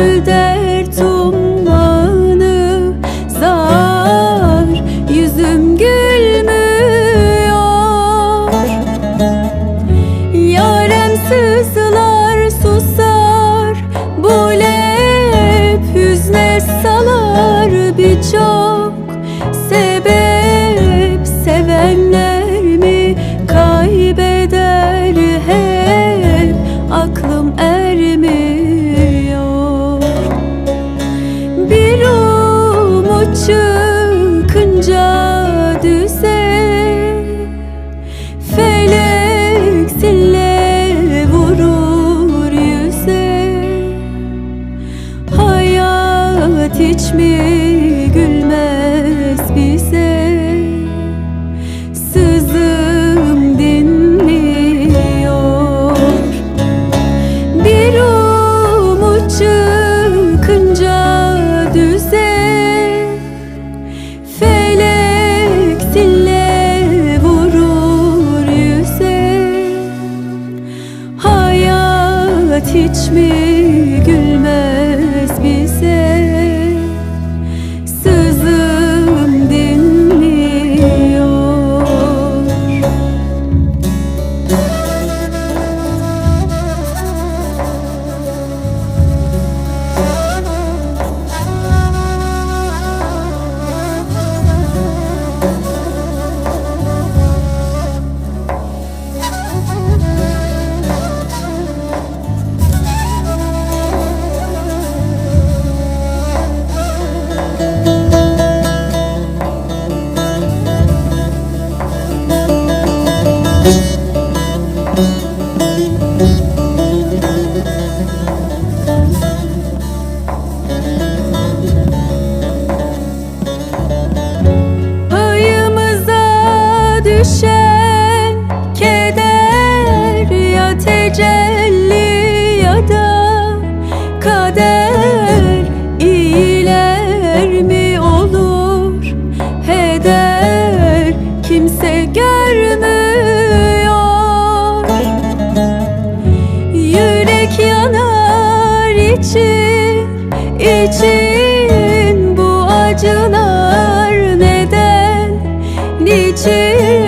Gül der tumağını Yüzüm gülmüyor. Yarem sızlar susar Bu lep hüzne salar birçok sebep. hiç mi gülmez bize? Sızım dinmiyor Bir umut çıkınca düze Felek sille vurur yüze. Hayat hiç mi gülmez? Yürek yanar için, için bu acılar neden, niçin